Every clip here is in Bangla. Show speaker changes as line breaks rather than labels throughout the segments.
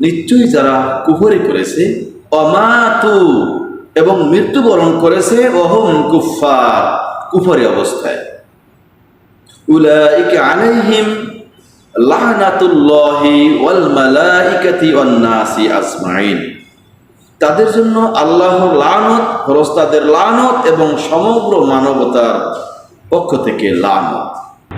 নিশ্চয়ই যারা কুহরি করেছে, অমাতু, এবং মৃত্যুবরণ করেছে অহম কুফার কুফরি অবস্থায়। উলাইকা আলাইহিম লাহনাতুল্লাহি ওয়াল মালাইকাতি ওয়ান নাসি আজমাইন। তাদের জন্য আল্লাহর লানত ফরস্তাদের লানত এবং সমগ্র মানবতার পক্ষ থেকে লানত।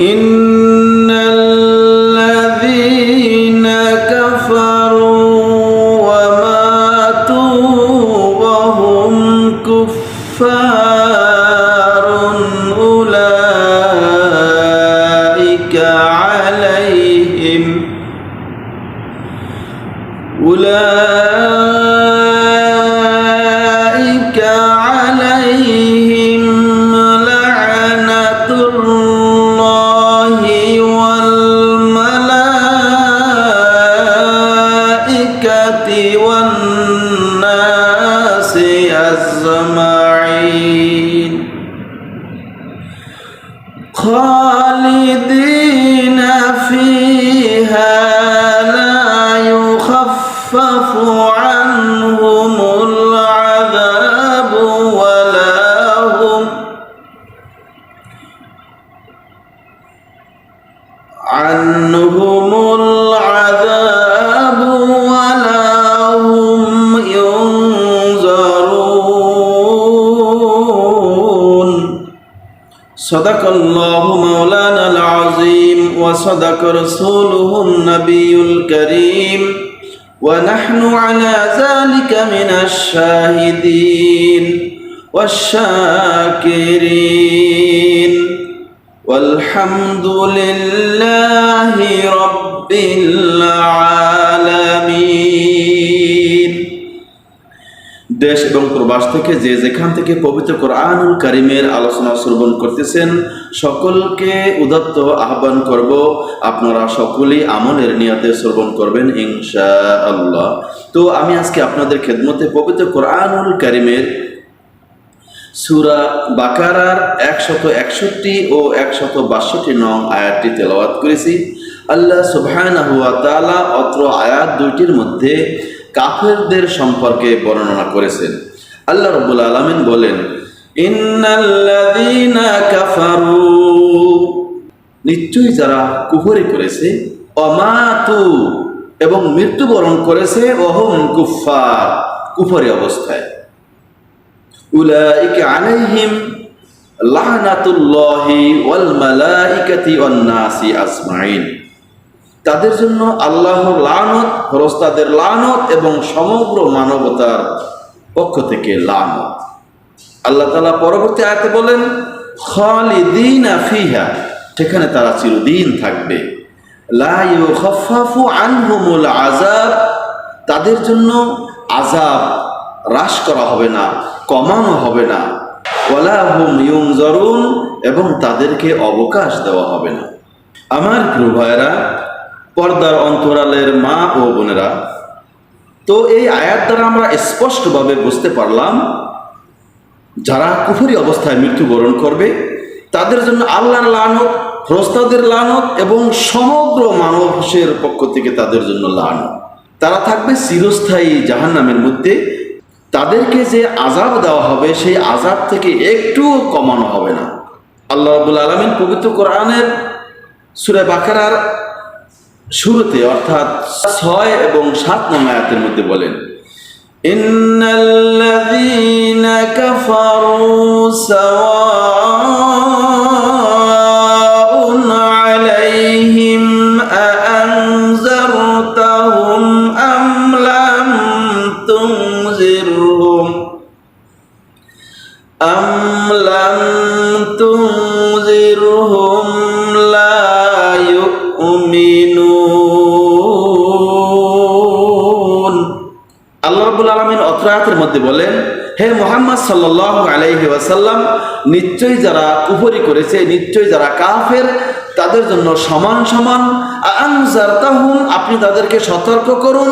إن الذين كفروا وماتوا وهم كفار أولئك عليهم أولئك والناس أجمعين. خالدين فيها. صدق الله مولانا العظيم وصدق رسوله النبي الكريم ونحن على ذلك من الشاهدين والشاكرين والحمد لله رب العالمين দেশ এবং প্রবাস থেকে যে যেখান থেকে পবিত্র কোরআনুল কারিমের আলোচনা শ্রবণ করতেছেন, সকলকে উদত্ত আহ্বান করব, আপনারা সকলেই আমলের নিয়াতে শ্রবণ করবেন ইনশা আল্লাহ তো আমি আজকে আপনাদের খেদমতে পবিত্র কোরআনুল কারিমের সুরা বাকারার একশত একষট্টি ও একশত বাষট্টি নং আয়াতটি তেলাওয়াত করেছি। আল্লাহ সুবহানাহু অত্র আয়াত দুইটির মধ্যে কাফেরদের সম্পর্কে বর্ণনা করেছেন। আল্লাহ রব্বুল আলামিন বলেন নিশ্চয়ই যারা কুফরি করেছে, অমাতু। এবং মৃত্যুবরণ করেছে অহম কুফার কুফরি অবস্থায়। ওয়াল আজমাইন। তাদের জন্য আল্লাহর লানত ফরস্তাদের লানত এবং সমগ্র মানবতার পক্ষ থেকে লানত। আল্লাহ তালা পরবর্তী আয়াতে বলেন, খালিদিন আফিহা সেখানে তারা চিরদিন থাকবে। আযাব, তাদের জন্য আজাব হ্রাস করা হবে না, কমানো হবে না। ওয়ালা হুম ইউনজারুন, এবং তাদেরকে অবকাশ দেওয়া হবে না। আমার প্রিয় পর্দার অন্তরালের মা ও বোনেরা, তো এই আয়াত দ্বারা আমরা স্পষ্টভাবে বুঝতে পারলাম, যারা কুফুরি অবস্থায় মৃত্যুবরণ করবে, তাদের জন্য আল্লাহর লানত ফ্রস্তাদের লানত এবং সমগ্র মানবের পক্ষ থেকে তাদের জন্য লানত। তারা থাকবে চিরস্থায়ী জাহান্নামের মধ্যে। তাদেরকে যে আজাব দেওয়া হবে, সেই আজাব থেকে একটুও কমানো হবে না। আল্লাহ রাবুল আলমিন পবিত্র কোরআনের সুরে বাকারার শুরুতে অর্থাৎ ছয় এবং সাত নম আয়াতের মধ্যে বলেন ইন্নাল্লাযীনা আম আয়াতের মধ্যে বলেন, হে মোহাম্মদ সাল্লাল্লাহু আলাইহি ওয়াসাল্লাম, নিশ্চয়ই যারা কুফরি করেছে, নিশ্চয়ই যারা কাফের, তাদের জন্য সমান সমান আনজারতাহুম আপনি তাদেরকে সতর্ক করুন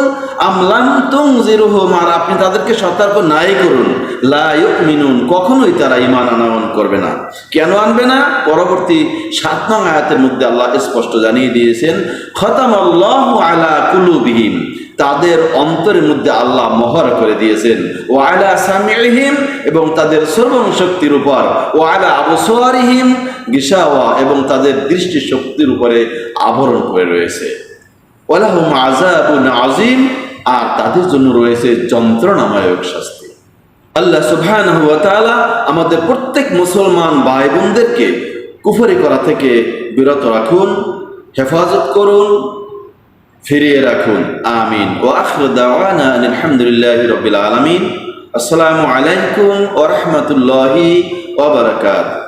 আমলাম তুনজিরুহুম, আর আপনি তাদেরকে সতর্ক নাই করুন। লা ইউমিনুন, কখনোই তারা ঈমান আনায়ন করবে না। কেন আনবে না? পরবর্তী সাত নং আয়াতের মধ্যে আল্লাহ স্পষ্ট জানিয়ে দিয়েছেন খতাম খতামাল্লাহু আলা কুলুবিহিম। তাদের অন্তরের মধ্যে আল্লাহ মহর করে দিয়েছেন। ও আলা সামিহিম এবং তাদের শ্রবণ শক্তির উপর। ও আলা আবসোয়ারিহিম গিসাওয়া এবং তাদের দৃষ্টি শক্তির উপরে আবরণ করে রয়েছে। ওলাহুম আজাবুন আজিম আর তাদের জন্য রয়েছে যন্ত্রণাময়ক শাস্তি। আল্লাহ সুবহানাহু ওয়া আমাদের প্রত্যেক মুসলমান ভাই বোনদেরকে কুফরি করা থেকে বিরত রাখুন, হেফাজত করুন ফিরিয়ে রাখুন। আমিন। ও আখর দাওয়ানা আলহামদুলিল্লাহি রাব্বিল আলামিন। আসসালামু আলাইকুম ওয়া রাহমাতুল্লাহি ওয়া বারাকাতুহু।